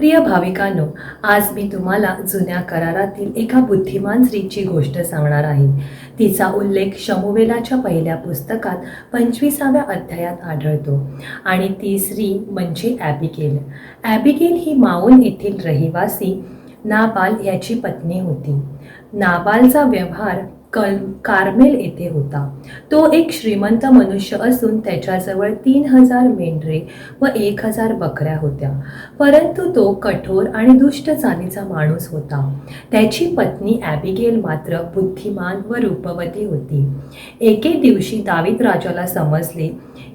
प्रिय भाविकांनो आज मी तुम्हाला जुन्या करारातील एका बुद्धिमान स्त्रीची गोष्ट सांगणार आहे. तिचा उल्लेख शमुवेलाच्या पहिल्या पुस्तकात पंचवीसाव्या अध्यायात आढळतो आणि ती स्त्री म्हणजे ॲबिगेल. ॲबिगेल ही माऊन येथील रहिवासी नाबाल याची पत्नी होती. नाबालचा व्यवहार कल कार्मेल येथे होता. तो एक श्रीमंत मनुष्य असून त्याच्याजवळ तीन हजार मेंढरे व एक हजार बकऱ्या होत्या. परंतु तो कठोर आणि दुष्ट जाणीचा माणूस होता. त्याची पत्नी ॲबिगेल मात्र बुद्धिमान व रूपवती होती. एके दिवशी दावीद राजाला समजले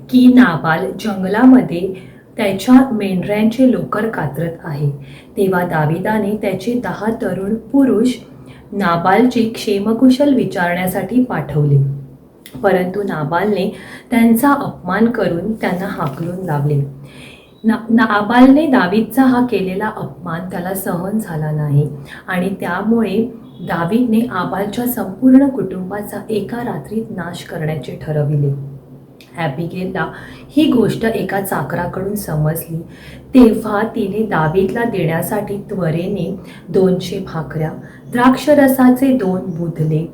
की नाबाल जंगलामध्ये त्याच्या मेंढऱ्यांचे लोकर कातरत आहे. तेव्हा दाविदाने त्याचे दहा तरुण पुरुष नाबालची क्षेमकुशल विचारण्यासाठी पाठवले. परंतु नाबालने त्यांचा अपमान करून त्यांना हाकलून लावले. ना नाबालने दावीदचा हा केलेला अपमान त्याला सहन झाला नाही आणि त्यामुळे दावीदने आबालच्या संपूर्ण कुटुंबाचा एका रात्रीत नाश करण्याचे ठरविले. ॲबिगेलला ही गोष्ट एका चाकराकडून समजली. तेव्हा तिने दावीदला देण्यासाठी त्वरेने दोनशे भाकऱ्या द्राक्षरसाचे दोन बुधले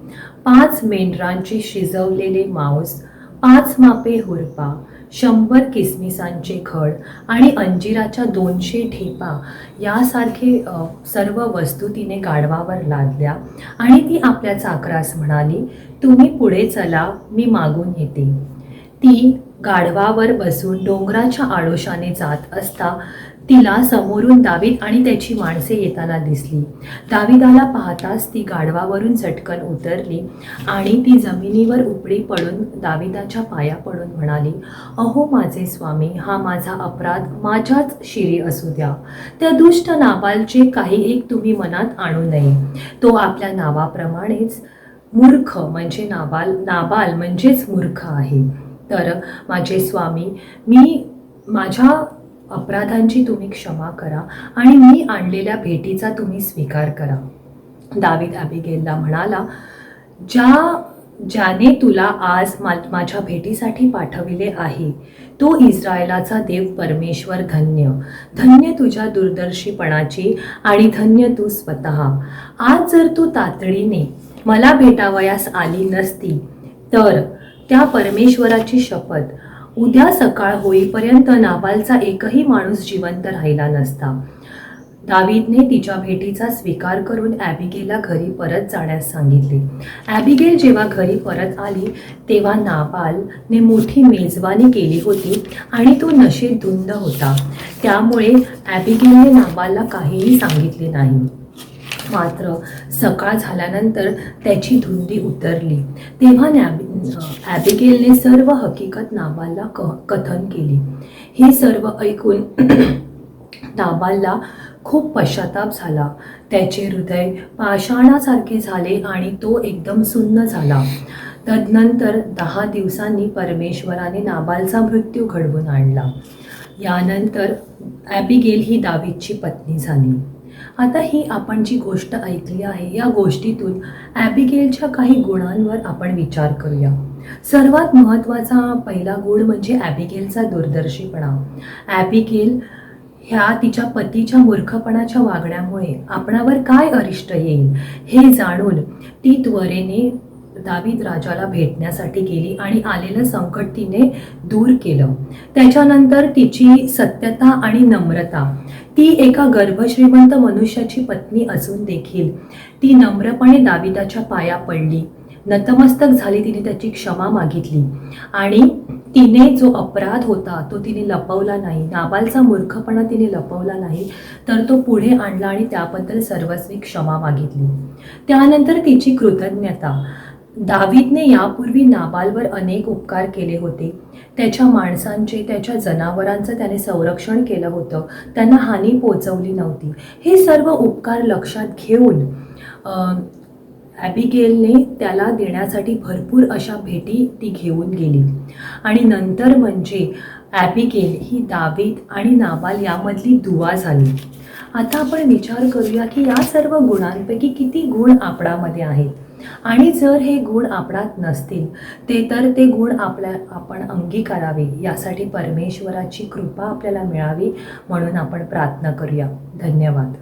पाच मेंढरांचे शिजवलेले मांस पाच मापे हुरपा शंभर किसमिसांचे खड आणि अंजिराच्या दोनशे ठेपा यासारखे सर्व वस्तू तिने गाढवावर लादल्या आणि ती आपल्या चाकरास म्हणाली तुम्ही पुढे चला मी मागून येते. ती गाढवावर बसून डोंगराच्या आडोशाने जात असता तिला समोरून दावीद आणि त्याची माणसे येताना दिसली. दाविदाला पाहताच ती गाढवावरून झटकन उतरली आणि ती जमिनीवर उपडी पडून दाविदाच्या पाया पडून म्हणाली अहो माझे स्वामी हा माझा अपराध माझ्याच शिरी असू द्या. त्या दुष्ट नाबालचे काही एक तुम्ही मनात आणू नये. तो आपल्या नावाप्रमाणेच मूर्ख म्हणजे नाबाल नाबाल म्हणजेच मूर्ख आहे. तर माझे स्वामी मी माझ्या अपराधांची तुम्ही क्षमा करा आणि मी आणलेल्या भेटीचा तुम्ही स्वीकार करा. दावीद अबिगेलला म्हणाला ज्या ज्याने तुला आज मा माझ्या भेटीसाठी पाठविले आहे तो इस्रायलाचा देव परमेश्वर धन्य. धन्य तुझ्या दूरदर्शीपणाची आणि धन्य तू स्वतः. आज जर तू तातडीने मला भेटावयास आली नसती तर त्या परमेश्वराची शपथ. उद्या सकाळ होईपर्यंत नाबालचा एकही माणूस जिवंत राहिला नसता. दावीदने तिच्या भेटीचा स्वीकार करून ॲबिगेला घरी परत जाण्यास सांगितले. ॲबिगेल जेव्हा घरी परत आली तेव्हा नाबालने मोठी मेजवानी केली होती आणि तो नशेत धुंद होता. त्यामुळे ॲबिगेलने नाबालला काहीही सांगितले नाही. मात्र सकाळ झाल्यानंतर त्याची धुंदी उतरली. तेव्हा नॅबी ॲबिगेलने सर्व हकीकत नाबालला क कथन केली. हे सर्व ऐकून नाबालला खूप पश्चाताप झाला. त्याचे हृदय पाषाणासारखे झाले आणि तो एकदम सुन्न झाला. तदनंतर दहा दिवसांनी परमेश्वराने नाबालचा मृत्यू घडवून आणला. यानंतर ॲबिगेल ही दावीदची पत्नी झाली. आता ही आपण जी गोष्ट ऐकली आहे या गोष्टीतून ॲबिगेलच्या काही गुणांवर आपण विचार करूया. सर्वात महत्त्वाचा पहिला गुण म्हणजे ॲबिगेलचा दूरदर्शीपणा. ॲबिगेल ह्या तिच्या पतीच्या मूर्खपणाच्या वागण्यामुळे आपणावर काय अरिष्ट येईल हे जाणून ती त्वरेने दावीद राजाला भेटण्यासाठी गेली आणि आलेलं संकट तिने दूर केलं. त्याच्यानंतर तिची सत्यता आणि नम्रता. ती एका गर्भश्रीमंत मनुष्याची पत्नी असून देखील ती नम्रपणे दाविदाच्या पाया पडली. नतमस्तक झाली तिने त्याची क्षमा मागितली. आणि तिने जो अपराध होता तो तिने लपवला नाही. नाबालचा मूर्खपणा तिने लपवला नाही तर तो पुढे आणला आणि त्याबद्दल सर्वस्वी क्षमा मागितली. त्यानंतर तिची कृतज्ञता. दावीदने यापूर्वी नाबालवर अनेक उपकार केले होते. त्याच्या माणसांचे त्याच्या जनावरांचं त्याने संरक्षण केलं होतं. त्यांना हानी पोचवली नव्हती. हे सर्व उपकार लक्षात घेऊन ॲबिगेलने त्याला देण्यासाठी भरपूर अशा भेटी ती घेऊन गेली. आणि नंतर म्हणजे ॲबिगेल ही दावीद आणि नाबाल यामधली दुवा झाली. आता आपण विचार करूया की या सर्व गुणांपैकी किती गुण आपणामध्ये आहेत? आणि जर हे गुण आपणात नसतील ते तर ते गुण आपल्या आपण अंगीकारावे यासाठी परमेश्वराची कृपा आपल्याला मिळावी म्हणून आपण प्रार्थना करूया. धन्यवाद.